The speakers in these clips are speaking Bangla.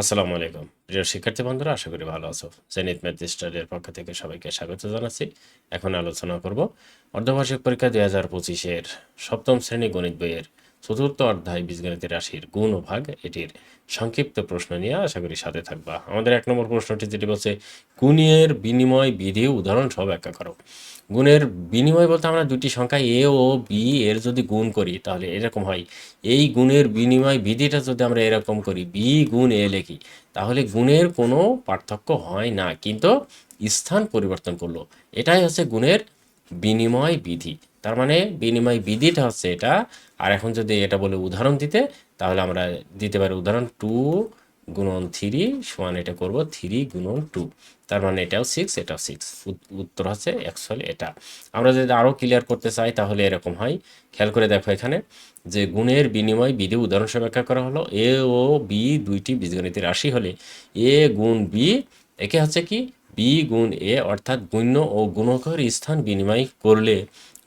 আসসালামু আলাইকুম। প্রিয় শিক্ষার্থী বন্ধুরা, আশা করি ভালো আছো। জেনিত ম্যাথ স্টাডির পক্ষ থেকে সবাইকে স্বাগত জানাচ্ছি। এখন আলোচনা করব অর্ধবার্ষিক পরীক্ষা দুই হাজার পঁচিশের সপ্তম শ্রেণি গণিত বইয়ের চতুর্থ অধ্যায় বীজগণিতের রাশির গুণ ও ভাগ, এটির সংক্ষিপ্ত প্রশ্ন নিয়ে আশা করি সাথে থাকবা। আমাদের এক নম্বর প্রশ্নটি যেটি বলছে, গুণের বিনিময় বিধি উদাহরণ সহ ব্যাখ্যা করো। গুণের বিনিময় বলতে আমরা দুটি সংখ্যা, এ ও বি, এর যদি গুণ করি, তাহলে এরকম হয়। এই গুণের বিনিময় বিধিটা যদি আমরা এরকম করি, বি গুণ এ লেখি, তাহলে গুণের কোনো পার্থক্য হয় না, কিন্তু স্থান পরিবর্তন করল। এটাই হচ্ছে গুণের বিনিময় বিধি। তার মানে বিনিময় বিধিটা হচ্ছে এটা। আর এখন যদি এটা বলে উদাহরণ দিতে, তাহলে আমরা দিতে পারি উদাহরণ টু গুণন থ্রি সমান এটা করব থ্রি গুণন টু। তার মানে এটাও সিক্স এটাও সিক্স উত্তর হচ্ছে অ্যাকচুয়ালি এটা। আমরা যদি আরও ক্লিয়ার করতে চাই, তাহলে এরকম হয়। খেয়াল করে দেখো এখানে যে গুণের বিনিময় বিধি উদাহরণ ব্যাখ্যা করা হলো। এ, ও, বি দুইটি বীজগণিতের রাশি হলে এ গুণ বি, একে হচ্ছে কি? বি গুণ এ অর্থাৎ গুণ্য ও গুণকের স্থান বিনিময় করলে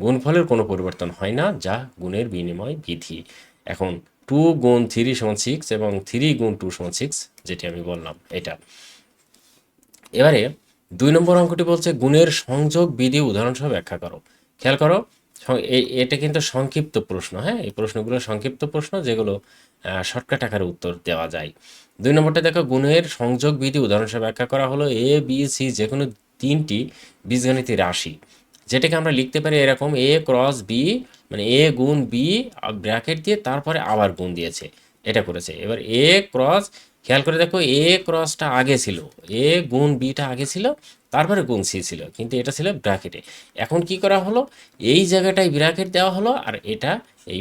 গুণফলের কোনো পরিবর্তন হয় না, যা গুণের বিনিময় বিধি। এখন টু গুণ থ্রি সমান সিক্স এবং থ্রি গুণ টু সমান সিক্স যেটি আমি বললাম, এটা। এবারে দুই নম্বর অঙ্কটি বলছে গুণের সংযোগ বিধি উদাহরণসহ ব্যাখ্যা করো। খেয়াল করো এটা কিন্তু সংক্ষিপ্ত প্রশ্ন হ্যাঁ? এই প্রশ্নগুলো সংক্ষিপ্ত প্রশ্ন যেগুলো শর্টকাট আকারে উত্তর দেওয়া যায়। দুই নম্বরটা দেখো, গুণের সংযোগ বিধি উদাহরণসহ ব্যাখ্যা করা হলো এ বি সি যে কোনো তিনটি বীজগণিত রাশি। যেটাকে আমরা লিখতে পারি এরকম এ ক্রস বি মানে এ গুণ বি ব্র্যাকেট দিয়ে তারপরে আবার গুণ দিয়েছে। এটা করেছে। এবার এ ক্রস খেয়াল করে দেখো এ ক্রসটা আগে ছিল। এ গুণ বিটা আগে ছিল, তারপরে গুণ সি ছিল, কিন্তু এটা ছিল ব্র্যাকেটে এখন কি করা হলো? এই জায়গাটায় ব্র্যাকেট দেওয়া হলো, আর এটা এই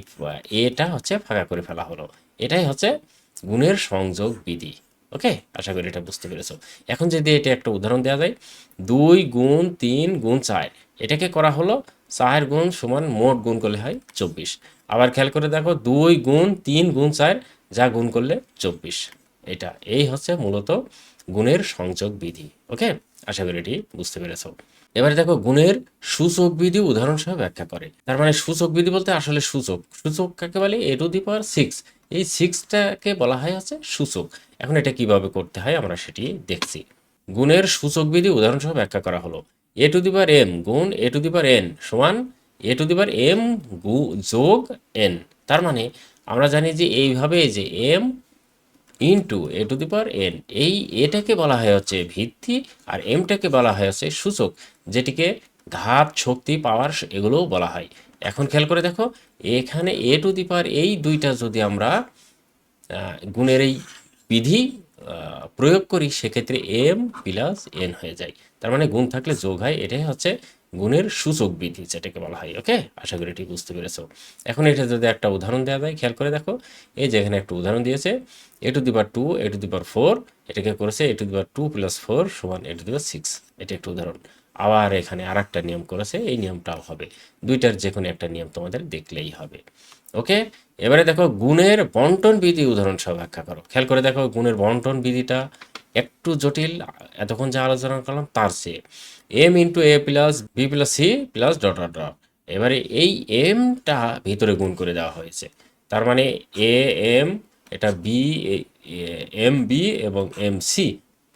এটা হচ্ছে ফাঁকা করে ফেলা হলো। এটাই হচ্ছে গুণের সংযোগ বিধি। ওকে? আশা করি এটা বুঝতে পেরেছ। এখন যদি এটা একটা উদাহরণ দেওয়া যায়, দুই গুণ তিন গুণ চার, এটাকে করা হলো চার গুণ সমান মোট গুণ করলে হয় চব্বিশ। আবার খেয়াল করে দেখো, দুই গুণ তিন গুণ চার, যা গুণ করলে চব্বিশ। এটা, এই হচ্ছে মূলত গুণের সংযোগ বিধি। ওকে? আশা করি এটি বুঝতে পেরেছ। এবারে দেখো, গুণের সূচক বিধি উদাহরণ সহ ব্যাখ্যা করে। তার মানে সূচক বিধি বলতে আসলে সূচক। সূচক কাকে বলে? এ টু দি পাওয়ার সিক্স এই সিক্সটাকে বলা হয় হচ্ছে সূচক। এখন এটা কীভাবে করতে হয় আমরা সেটি দেখছি। গুণের সূচক বিধি উদাহরণ সহ ব্যাখ্যা করা হলো। এ টু দি পাওয়ার এম গুণ এ টু দি পাওয়ার এন সমান এ টু দি পাওয়ার এম গু যোগ এন তার মানে আমরা জানি যে এইভাবে যে M into A to the power N এই এটাকে বলা হয় হচ্ছে ভিত্তি আর এমটাকে বলা হয় হচ্ছে সূচক, যেটিকে ঘাত শক্তি পাওয়ার এগুলোও বলা হয়। এখন খেয়াল করে দেখো, এখানে এ টু দি পাওয়ার এই দুইটা যদি আমরা গুণের এই বিধি প্রয়োগ করি, সেক্ষেত্রে এম প্লাস এন হয়ে যায়। তার মানে গুণ থাকলে যোগ হয়, এটাই হচ্ছে গুণের সূচক বিধি যেটাকে বলা হয় ওকে আশা করি এটি বুঝতে পেরেছ। এখন এটা যদি একটা উদাহরণ দেওয়া যায়, খেয়াল করে দেখো, এই যে এখানে একটা উদাহরণ দিয়েছে, A to the power two, A to the power four, এটাকে করেছে A to the power two plus four সমান এ টু দি পাওয়ার সিক্স। এটা একটা উদাহরণ। আবার এখানে আর একটা নিয়ম করেছে, এই নিয়মটাও হবে। দুইটার যে কোনো একটা নিয়ম তোমাদের দেখলেই হবে ওকে এবারে দেখো, গুণের বন্টন বিধি উদাহরণ সহ ব্যাখ্যা করো। খেয়াল করে দেখো, গুণের বন্টন বিধিটা একটু জটিল, এতক্ষণ যা আলোচনা করলাম তার চেয়ে। M into A plus B plus C plus dot dot dot এবারে এই এমটা ভিতরে গুণ করে দেওয়া হয়েছে। তার মানে এ এম এটা বি এম বি এবং M C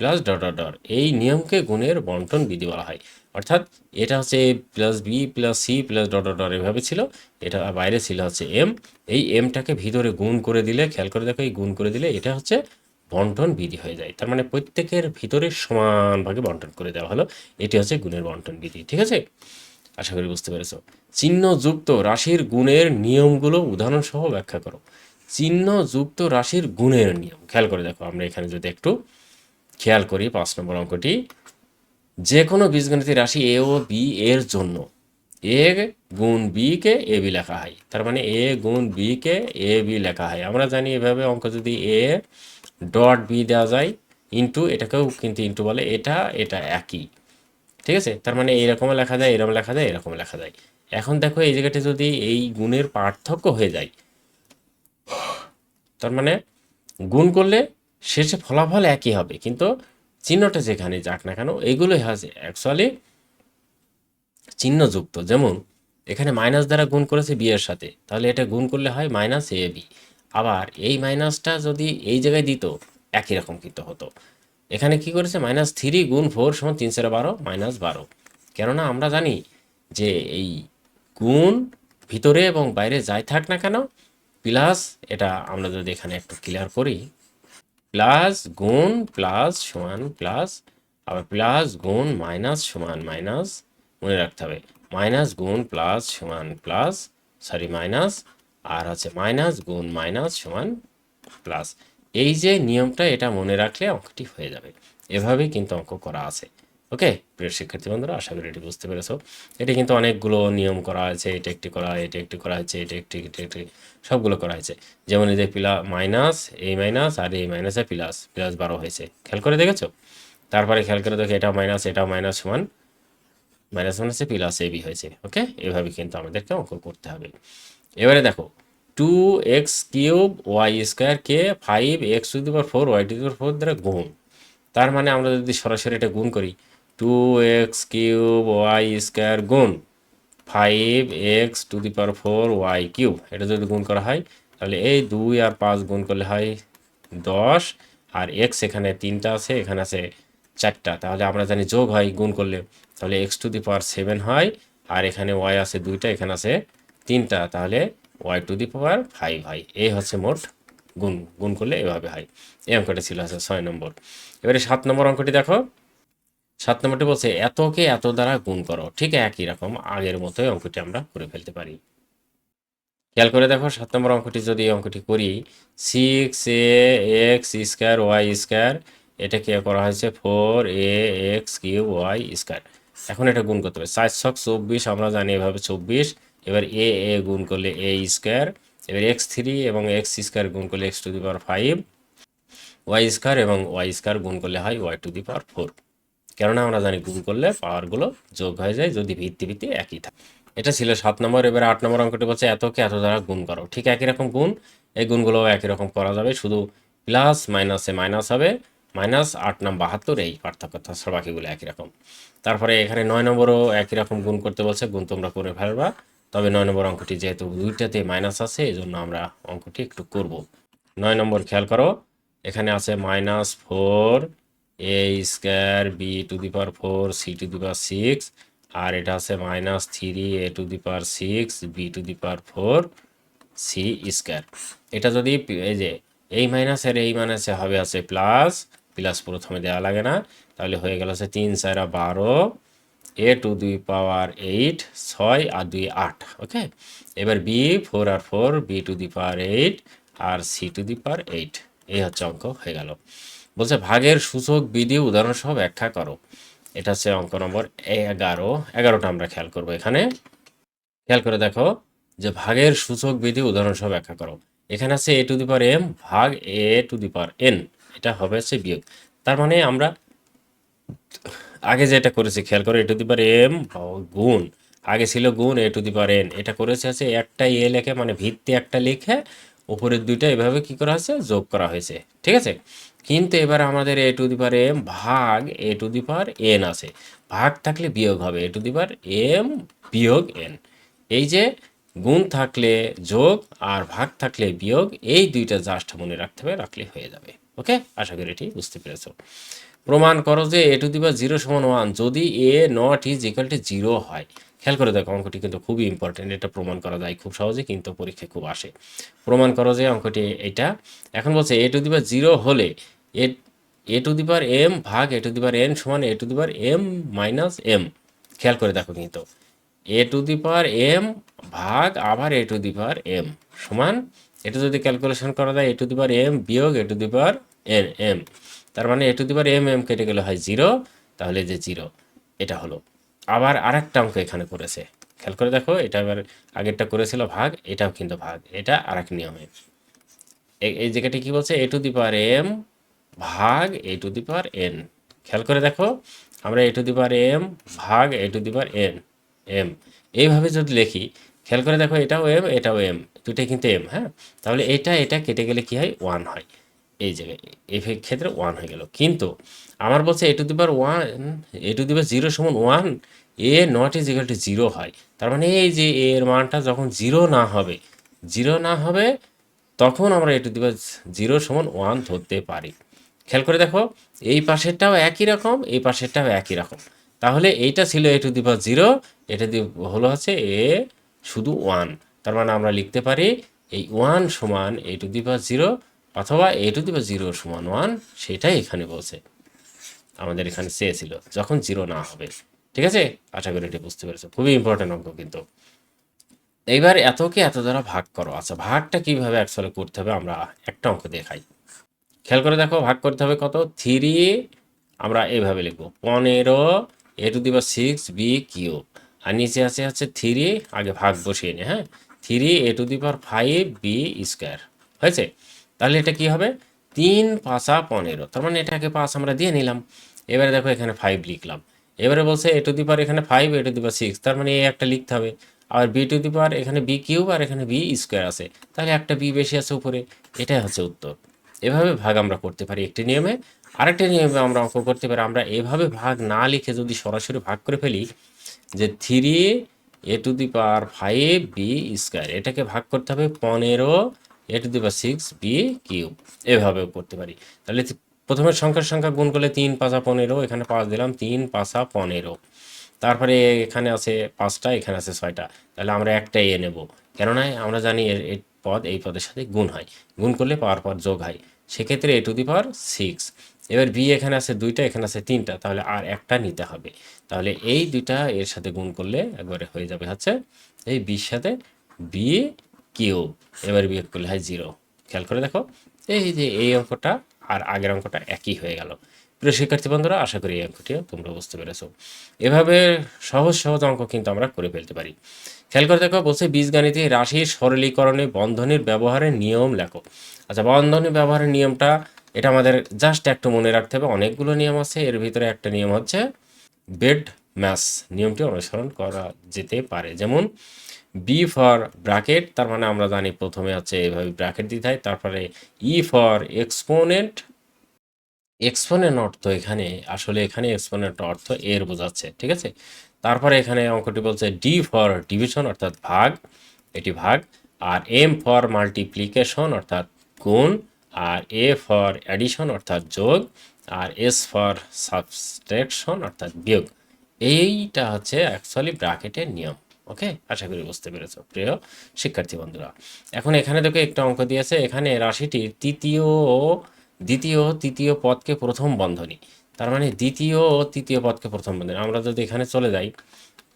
plus dot dot dot এই নিয়মকে গুণের বন্টন বিধি বলা হয়। অর্থাৎ এটা হচ্ছে A plus B plus C plus dot dot dot এভাবে ছিল। এটা বাইরে ছিল হচ্ছে এম এই এমটাকে ভিতরে গুণ করে দিলে, খেয়াল করে দেখো, এই গুণ করে দিলে এটা হচ্ছে বন্টন বিধি হয়ে যায়। তার মানে প্রত্যেকের ভিতরে সমানভাবে বন্টন করে দেওয়া হলো। এটি হচ্ছে গুণের বন্টন বিধি, ঠিক আছে? আশা করি বুঝতে পেরেছ। চিহ্নযুক্ত রাশির গুণের নিয়মগুলো উদাহরণ সহ ব্যাখ্যা করো। চিহ্নযুক্ত রাশির গুণের নিয়ম। খেয়াল করে দেখো, আমরা এখানে যদি একটু খেয়াল করি পাঁচ নম্বর অঙ্কটি। যে কোনো বীজগণিতের রাশি এ ও বি এর জন্য এ গুণ বি কে এ বি লেখা হয়। তার মানে এ গুণ বি কে এ বি লেখা হয়। আমরা জানি এভাবে অঙ্ক যদি এ ডট বি দেওয়া যায় ইন্টু এটাকেও কিন্তু ইন্টু বলে, এটা এটা একই। ঠিক আছে? তার মানে এইরকমও লেখা যায় এরকম লেখা যায় এরকম লেখা যায়। এখন দেখো এই জায়গাটা যদি এই গুণের পার্থক্য হয়ে যায়, তার মানে গুণ করলে শেষে ফলাফল একই হবে, কিন্তু চিহ্নটা যেখানে যাক না কেন এইগুলোই আছে অ্যাকচুয়ালি চিহ্নযুক্ত। যেমন, এখানে মাইনাস দ্বারা গুণ করেছে বি এর সাথে, তাহলে এটা গুণ করলে হয় মাইনাস এ বি আবার এই মাইনাসটা যদি এই জায়গায় দিত, একই রকম কিন্তু হতো। এখানে কি করেছে? মাইনাস থ্রি গুণ ফোর সমান তিন চারে বারো মাইনাস বারো। কেননা আমরা জানি যে এই গুণ ভিতরে এবং বাইরে যাই থাক না কেন প্লাস এটা আমরা যদি এখানে একটু ক্লিয়ার করি প্লাস গুণ প্লাস সমান প্লাস আবার প্লাস গুণ মাইনাস সমান মাইনাস মনে রাখতে হবে। মাইনাস গুণ প্লাস সমান প্লাস সরি মাইনাস আর হচ্ছে মাইনাস গুণ মাইনাস সমান প্লাস এই যে নিয়মটা এটা মনে রাখলে অঙ্কটি হয়ে যাবে। এভাবেই কিন্তু অঙ্ক করা আছে। ওকে প্রিয় শিক্ষার্থী বন্ধুরা, আশা করি এটি বুঝতে পেরেছ। এটি কিন্তু অনেকগুলো নিয়ম করা আছে এটা একটি করা এটা একটি করা হয়েছে, এটা একটি এটা একটি, সবগুলো করা হয়েছে। যেমন এই যে প্লা মাইনাস এই মাইনাস আর এই মাইনাসে প্লাস প্লাস বারো হয়েছে। খেয়াল করে দেখেছ? তারপরে খেয়াল করে দেখো এটা মাইনাস এটা মাইনাস সমান মাইনাস মাইনাসে প্লাস এবি হয়েছে। ওকে এভাবে কিন্তু আমাদেরকে অঙ্ক করতে হবে। এবারে দেখো two X cube Y square K five X to the power four Y to the power four দ্বারা গুণ। তার মানে আমরা যদি সরাসরি এটা গুণ করি two X cube Y square গুণ five X to the power four Y cube, এটা যদি গুণ করা হয়, তাহলে এই দুই আর পাঁচ গুণ করলে হয় দশ, আর এক্স এখানে তিনটা আছে, এখানে আছে চারটা। তাহলে আমরা জানি যোগ হয়, গুণ করলে। তাহলে X to the power seven হয়, আর এখানে ওয়াই আছে দুইটা, এখানে আছে তিনটা, তাহলে Y to the power five হয় এই হচ্ছে মোট গুণ গুণ করলে এভাবে হয়। এই অঙ্কটা ছিল আছে ছয় নম্বর। এবারে সাত নম্বর অঙ্কটি দেখো। সাত নম্বরটি বলছে, এতকে এত দ্বারা গুণ করো। ঠিক একই রকম আগের মতোই অঙ্কটি আমরা করে ফেলতে পারি। খেয়াল করে দেখো, সাত নম্বর অঙ্কটি যদি অঙ্কটি করি six A X square Y square এটাকে করা হয়েছে? Four A X cube Y square এখন এটা গুণ করতে হবে। চার ছক চব্বিশ, আমরা জানি এভাবে চব্বিশ। এবার এ এ গুণ করলে এ স্কোয়ার, এবার এক্স থ্রি এবং এক্স স্কোয়ার গুণ করলে X to the power five, Y square এবং ওয়াই স্কোয়ার গুণ করলে হয় Y to the power four. কেননা আমরা জানি গুণ করলে পাওয়ারগুলো যোগ হয়ে যায় যদি ভিত্তি ভিত্তি একই থাকে। এটা ছিল সাত নম্বর, এবার আট নম্বর অঙ্কটি বলছে এতকে এত দ্বারা গুণ করো। ঠিক একই রকম গুণ, এই গুণগুলো একই রকম করা যাবে। শুধু প্লাস, মাইনাসে মাইনাস হবে, মাইনাস আট নাম বাহাত্তর, এই পার্থক্য তাছাড়া বাকিগুলো একই রকম। তারপরে এখানে নয় নম্বরও একই রকম গুণ করতে বলছে, গুণ তোমরা করে ফেলবা। তবে নয় নম্বর অঙ্কটি যেহেতু দুইটাতে মাইনাস আছে এই জন্য আমরা অঙ্কটি একটু করব। নয় নম্বর খেয়াল করো, এখানে আছে minus four A square B to the power four C to the power six আর এটা আছে minus three A to the power six B to the power four C square এটা যদি এই যে এই মাইনাসের এই মাইনাসে হবে আছে প্লাস প্লাস প্রথমে দেওয়া লাগে না, তাহলে হয়ে গেল আছে তিন চারা বারো এ টু দুই পাওয়ার এইট ছয় আর দুই আট ওকে এবার B four R four B to the power eight R C to the power eight এই হচ্ছে অঙ্ক, হয়ে গেল। বলছে, ভাগের সূচক বিধি উদাহরণ সহ ব্যাখ্যা করো। এটা হচ্ছে অঙ্ক নম্বর এগারো। এগারোটা আমরা খেয়াল করব এখানে। খেয়াল করে দেখো যে ভাগের সূচক বিধি উদাহরণ সহ ব্যাখ্যা করো। এখানে আছে এ টু দি পাওয়ার এম ভাগ এ টু দি পাওয়ার এন এটা হবে হচ্ছে বিয়োগ। তার মানে আমরা আগে যেটা করেছি, খেয়াল করে এ টু দি পাওয়ার এম গুণ। আগে ছিল গুণ এ টু দি পাওয়ার এন। এটা করেছে আছে একটা এ লেখে মানে ভিত্তি একটা লিখে, উপরের দুইটা এভাবে কি করা হয়েছে, যোগ করা হয়েছে। ঠিক আছে? কিন্তু এবার আমাদের এ টু দি পাওয়ার এম ভাগ এ টু দি পাওয়ার এন আছে। ভাগ থাকলে বিয়োগ হবে A to the power M বিয়োগ এন। এই যে গুণ থাকলে যোগ আর ভাগ থাকলে বিয়োগ, এই দুইটা জাস্ট মনে রাখতে হবে, রাখলে হয়ে যাবে। ওকে? আশা করি এটি বুঝতে পেরেছ। প্রমাণ করো যে A to the power zero সমান ওয়ান যদি A not is equal to zero হয়, খেয়াল করে দেখো অঙ্কটি কিন্তু খুবই ইম্পর্টেন্ট এটা প্রমাণ করা যায় খুব সহজে, কিন্তু পরীক্ষায় খুব আসে। প্রমাণ করো যে অঙ্কটি এটা। এখন বলছে এ টু দি পাওয়ার জিরো হলে এ এ টু দি পাওয়ার এম ভাগ এ টু দি পাওয়ার এন সমান A to the power M minus M খেয়াল করে দেখো কিন্তু। এ টু দি পাওয়ার এম ভাগ আবার এ টু দি পাওয়ার এম সমান, এটা যদি ক্যালকুলেশন করা যায় এ টু দি পাওয়ার এম বিয়োগ A to the power N M তার মানে A to the M M কেটে গেলে হয় জিরো তাহলে যে জিরো এটা হলো। আবার আরেকটা অঙ্ক এখানে করেছে। খেয়াল করে দেখো, এটা এবার আগেরটা করেছিল ভাগ, এটাও কিন্তু ভাগ, এটা আরেক নিয়মে। এ- এই জায়গাটি কি বলছে? এ টু দি পাওয়ার এম ভাগ এ টু দি পাওয়ার এন খেয়াল করে দেখো, আমরা এ টু দি পাওয়ার এম ভাগ A to the power N M এইভাবে যদি লিখি, খেয়াল করে দেখো, এটাও এম এটাও এম দুটাই কিন্তু এম হ্যাঁ? তাহলে এটা এটা কেটে গেলে কি হয়? ওয়ান হয়। এই জায়গায়, এই ক্ষেত্রে ওয়ান হয়ে গেল। কিন্তু আমার বলছে A to the power one A to the power zero সমান one A not is equal to zero হয়। তার মানে এই যে এ এর মানটা যখন জিরো না হবে জিরো না হবে, তখন আমরা A to the power zero সমান ওয়ান ধরতে পারি। খেয়াল করে দেখো, এই পাশেরটাও একই রকম, এই পাশেরটাও একই রকম। তাহলে এইটা ছিল এ টু দি পাওয়ার জিরো এটা দি হলো হচ্ছে এ শুধু ওয়ান তার মানে আমরা লিখতে পারি এই ওয়ান সমান এ টু দি জিরো অথবা A to the power zero সমান ওয়ান সেটাই এখানে বলছে। আমাদের এখানে চেয়েছিল যখন জিরো না হবে। ঠিক আছে? আশা করি এটা বুঝতে পেরেছ। খুবই ইম্পর্টেন্ট অঙ্ক কিন্তু। এইবার এতকে এত দ্বারা ভাগ করো। আচ্ছা ভাগটা কীভাবে অ্যাকচুয়ালি করতে হবে আমরা একটা অঙ্ক দেখাই। খেয়াল করে দেখো, ভাগ করতে হবে কত? থ্রি আমরা এইভাবে লিখব। পনেরো এ টু দিবা সিক্স বি কিউ আর নিচে আছে হচ্ছে থ্রি আগে ভাগ বসিয়ে নি হ্যাঁ? Three A to the power five B square হয়েছে? তাহলে এটা কি হবে? তিন পাঁচা পনেরো। তার মানে এটাকে পাঁচ আমরা দিয়ে নিলাম। এবারে দেখো এখানে ফাইভ লিখলাম। এবারে বলছে এ টু দি পাওয়ার এখানে five A to the power six তার মানে এ একটা লিখতে হবে। আর বি টু দি পাওয়ার এখানে বি কিউব আর এখানে বি স্কোয়ার আছে। তাহলে একটা বি বেশি আছে উপরে। এটাই হচ্ছে উত্তর। এভাবে ভাগ আমরা করতে পারি একটি নিয়মে। আরেকটি নিয়মে আমরা অঙ্ক করতে পারি। আমরা এভাবে ভাগ না লিখে যদি সরাসরি ভাগ করে ফেলি, যে three A to the power five B square এটাকে ভাগ করতে হবে পনেরো A to the power six B cube এভাবেও করতে পারি। তাহলে প্রথমে সংখ্যার সংখ্যা গুণ করলে তিন পাঁচা পনেরো, এখানে পাঁচ দিলাম, তিন পাঁচা পনেরো। তারপরে এখানে আছে পাঁচটা, এখানে আছে ছয়টা। তাহলে আমরা একটা এ নেব। কেননা আমরা জানি এর পদ এই পদের সাথে গুণ হয়। গুণ করলে পাওয়ার পর যোগ হয়। সেক্ষেত্রে A to the power six এবার বি এখানে আছে দুইটা, এখানে আছে তিনটা। তাহলে আর একটা নিতে হবে। তাহলে এই দুইটা এর সাথে গুণ করলে একবারে হয়ে যাবে হচ্ছে এই বির সাথে বি কিউব এবার বিয়োগ করলে হয় জিরো। খেয়াল করে দেখো, এই যে এই অঙ্কটা আর আগের অঙ্কটা একই হয়ে গেল। প্রিয় শিক্ষার্থী বন্ধুরা, আশা করি এই অঙ্কটিও তোমরা বুঝতে পেরেছ। এভাবে সহজ সহজ অঙ্ক কিন্তু আমরা করে ফেলতে পারি। খেয়াল করে দেখো, বলছে বীজগণিতে রাশির সরলীকরণে বন্ধনীর ব্যবহারের নিয়ম লেখো। আচ্ছা বন্ধনী ব্যবহারের নিয়মটা, এটা আমাদের জাস্ট একটু মনে রাখতে হবে, অনেকগুলো নিয়ম আছে, এর ভিতরে একটা নিয়ম হচ্ছে বেড ম্যাস। নিয়মটি অনুসরণ করা যেতে পারে। যেমন বি ফর ব্র্যাকেট তার মানে আমরা জানি প্রথমে হচ্ছে এভাবে ব্র্যাকেট দিতে হয়, তারপরে ই ফর এক্সপোনেন্ট এক্সপোনেন্ট অর্থ এখানে, আসলে এখানে এক্সপোনেন্ট অর্থ এর বোঝাচ্ছে, ঠিক আছে? তারপরে এখানে অঙ্কটি বলছে ডি ফর ডিভিশন অর্থাৎ ভাগ, এটি ভাগ, আর এম ফর মাল্টিপ্লিকেশন অর্থাৎ গুণ, আর এ ফর অ্যাডিশন অর্থাৎ যোগ, আর এস ফর সাবস্ট্রাকশন অর্থাৎ বিয়োগ। এইটা হচ্ছে অ্যাকচুয়ালি ব্র্যাকেটের নিয়ম। ওকে? আশা করি বুঝতে পেরেছ। প্রিয় শিক্ষার্থী বন্ধুরা, এখন এখানে দেখো একটা অঙ্ক দিয়েছে, এখানে রাশিটির তৃতীয় ও দ্বিতীয় তৃতীয় পদকে প্রথম বন্ধনী। তার মানে দ্বিতীয় ও তৃতীয় পদকে প্রথম বন্ধনী। আমরা যদি এখানে চলে যাই,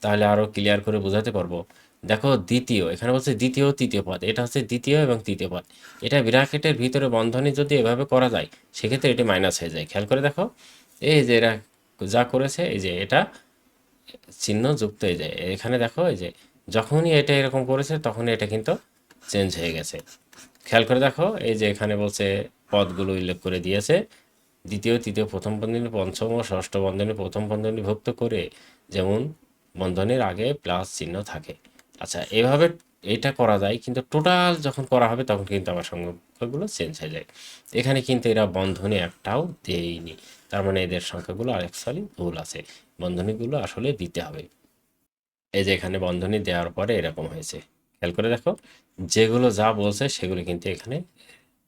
তাহলে আরও ক্লিয়ার করে বোঝাতে পারব। দেখো দ্বিতীয়, এখানে বলছে দ্বিতীয় তৃতীয় পদ, এটা হচ্ছে দ্বিতীয় এবং তৃতীয় পদ। এটা ব্র্যাকেটের ভিতরে বন্ধনী যদি এভাবে করা যায়, সেক্ষেত্রে এটি মাইনাস হয়ে যায়। খেয়াল করে দেখো, এই যে এরা যা করেছে, এই যে এটা চিহ্ন যুক্ত হয়ে যায়। এখানে দেখো এই যে যখনই এটা এরকম করেছে, তখনই এটা কিন্তু চেঞ্জ হয়ে গেছে। খেয়াল করে দেখো, এই যে এখানে বলছে পদগুলো উল্লেখ করে দিয়েছে। দ্বিতীয়, তৃতীয়, প্রথম বন্ধনী, পঞ্চম ও ষষ্ঠ বন্ধনী প্রথম বন্ধনী ভুক্ত করে যেমন বন্ধনের আগে প্লাস চিহ্ন থাকে। আচ্ছা এভাবে এটা করা যায়, কিন্তু টোটাল যখন করা হবে, তখন কিন্তু আমার সংখ্যাগুলো চেঞ্জ হয়ে যায়। এখানে কিন্তু এরা বন্ধনে একটাও দেয়নি। তার মানে এদের সংখ্যাগুলো আর ভুল আছে। বন্ধনীগুলো আসলে দিতে হবে। এই যে এখানে বন্ধনী দেওয়ার পরে এরকম হয়েছে। খেয়াল করে দেখো, যেগুলো যা বলছে সেগুলো কিন্তু এখানে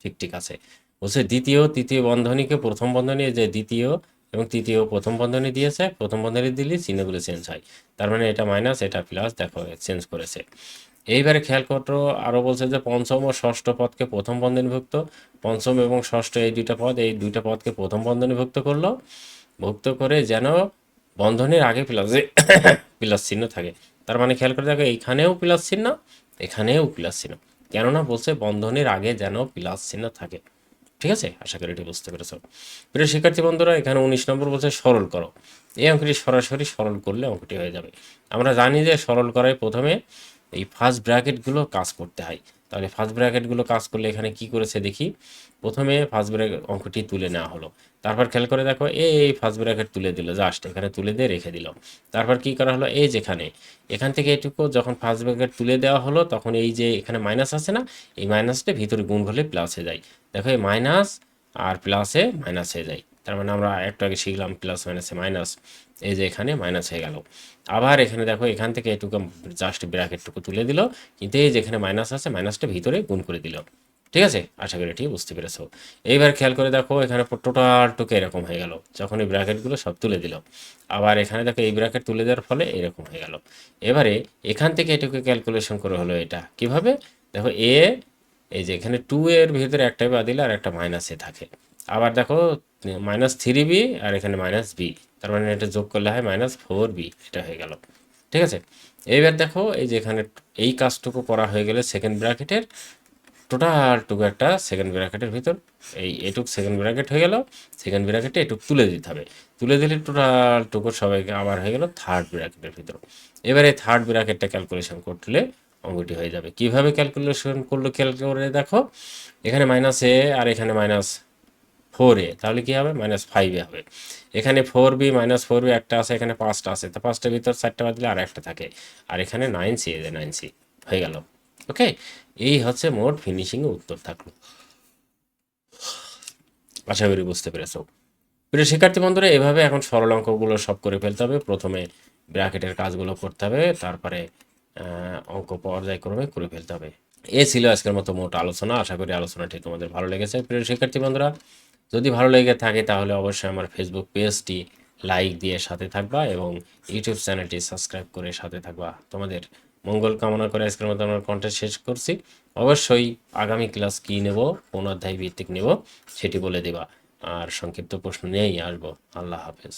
ঠিক ঠিক আছে। বলছে দ্বিতীয়, তৃতীয় বন্ধনীকে প্রথম বন্ধনী যে দ্বিতীয় এবং তৃতীয় প্রথম বন্ধনী দিয়েছে, প্রথম বন্ধনী দিলে চিহ্নগুলো চেঞ্জ হয়। তার মানে এটা মাইনাস এটা প্লাস দেখো চেঞ্জ করেছে। এইবারে খেয়াল করো আরও বলছে যে পঞ্চম ও ষষ্ঠ পদকে প্রথম বন্ধনীভুক্ত। পঞ্চম এবং ষষ্ঠ এই দুইটা পদ, এই দুইটা পদকে প্রথম বন্ধনীভুক্ত করল। ভুক্ত করে যেন বন্ধনীর আগে প্লাস প্লাস চিহ্ন থাকে। তার মানে খেয়াল করে দেখো এখানেও প্লাস চিহ্ন, এখানেও প্লাস চিহ্ন। কেননা বলছে বন্ধনের আগে যেন প্লাস চিহ্ন থাকে। ঠিক আছে? আশা করি এটি বুঝতে পেরেছ। প্রিয় শিক্ষার্থী বন্ধুরা, এখানে উনিশ নম্বর বলছে সরল করো। এই অঙ্কটি সরাসরি সরল করলে অঙ্কটি হয়ে যাবে। আমরা জানি যে সরল করায় প্রথমে এই ফার্স্ট ব্র্যাকেটগুলো কাজ করতে হয়। তাহলে ফার্স্ট ব্র্যাকেটগুলো কাজ করলে এখানে কি করেছে দেখি? প্রথমে ফার্স্ট ব্র্যাকেট অঙ্কটি তুলে নেওয়া হলো। তারপর খেয়াল করে দেখো, এই ফার্স্ট ব্র্যাকেট তুলে দিল জাস্ট এখানে তুলে দিয়ে রেখে দিল। তারপর কি করা হলো? এই যেখানে। এখান থেকে এটুকু যখন ফার্স্ট ব্র্যাকেট তুলে দেওয়া হলো, তখন এই যে এখানে মাইনাস আছে না, এই মাইনাসটা ভিতরে গুণ হলে প্লাস হয়ে যায়। দেখো, এই মাইনাস আর প্লাসে মাইনাস হয়ে যায়। তার মানে আমরা একটু আগে শিখলাম প্লাস মাইনাসে মাইনাস এই যে এখানে মাইনাস হয়ে গেল। আবার এখানে দেখো, এখান থেকে এটুকু জাস্ট ব্র্যাকেটটুকু তুলে দিল, কিন্তু এই যেখানে মাইনাস আছে মাইনাসটা ভিতরে গুণ করে দিল। ঠিক আছে? আশা করি ঠিক বুঝতে পেরেছ। এইবার খেয়াল করে দেখো, এখানে টোটাল টুকে এরকম হয়ে গেল। যখন এই ব্র্যাকেটগুলো সব তুলে দিল। আবার এখানে দেখো, এই ব্র্যাকেট তুলে দেওয়ার ফলে এরকম হয়ে গেল। এবারে এখান থেকে এটুকু ক্যালকুলেশন করে হলো এটা। কীভাবে? দেখো, এ, এই যে এখানে টু এর ভিতরে একটা একটাই বাদিল আর একটা মাইনাসে থাকে। আবার দেখো মাইনাস থ্রি বি আর এখানে মাইনাস বি তার মানে এটা যোগ করলে হয় মাইনাস ফোর বি এটা হয়ে গেল। ঠিক আছে? এইবার দেখো, এই যে এখানে এই কাজটুকু করা হয়ে গেলে সেকেন্ড ব্র্যাকেটের টোটালটুকু একটা সেকেন্ড ব্র্যাকেটের ভিতর, এই এটুক সেকেন্ড ব্র্যাকেট হয়ে গেল সেকেন্ড ব্র্যাকেটে এটুক তুলে দিতে হবে। তুলে দিলে টোটালটুকু সবাইকে আবার হয়ে গেল থার্ড ব্র্যাকেটের ভিতর। এবারে থার্ড ব্র্যাকেটটা ক্যালকুলেশন করলে অঙ্কটি হয়ে যাবে। কীভাবে ক্যালকুলেশন করল, খেয়াল করে দেখো, এখানে মাইনাস এ আর এখানে মাইনাস ফোর এ, তাহলে কি হবে? মাইনাস ফাইভ এ হবে। এখানে four B minus four B একটা আছে, এখানে পাঁচটা আছে। তো পাঁচটার ভিতর চারটা বাদ দিলে আর একটা থাকে। আর এখানে nine C A nine C হয়ে গেল। ওকে এই হচ্ছে মোট ফিনিশিং উত্তর থাকল। আশা করি বুঝতে পেরেছ। প্রিয় শিক্ষার্থী বন্ধুরা, এভাবে এখন সরল অঙ্কগুলো সব করে ফেলতে হবে। প্রথমে ব্র্যাকেটের কাজগুলো করতে হবে, তারপরে অঙ্ক পর্যায়ক্রমে করে ফেলতে হবে। এ ছিল আজকের মতো মোট আলোচনা। আশা করি আলোচনাটি তোমাদের ভালো লেগেছে। প্রিয় শিক্ষার্থী বন্ধুরা যদি ভালো লেগে থাকে তাহলে অবশ্যই আমার ফেসবুক পেজটি লাইক দিয়ে সাথে থাকবা এবং ইউটিউব চ্যানেলটি সাবস্ক্রাইব করে সাথে থাকবা। তোমাদের মঙ্গল কামনা করে আজকের মতো আমার কন্টেন্ট শেষ করছি। অবশ্যই আগামী ক্লাস কি নেব, কোন অধ্যায় ভিত্তিক নেব, সেটি বলে দেবা। আর সংক্ষিপ্ত প্রশ্ন নিয়েই আসব। আল্লাহ হাফেজ।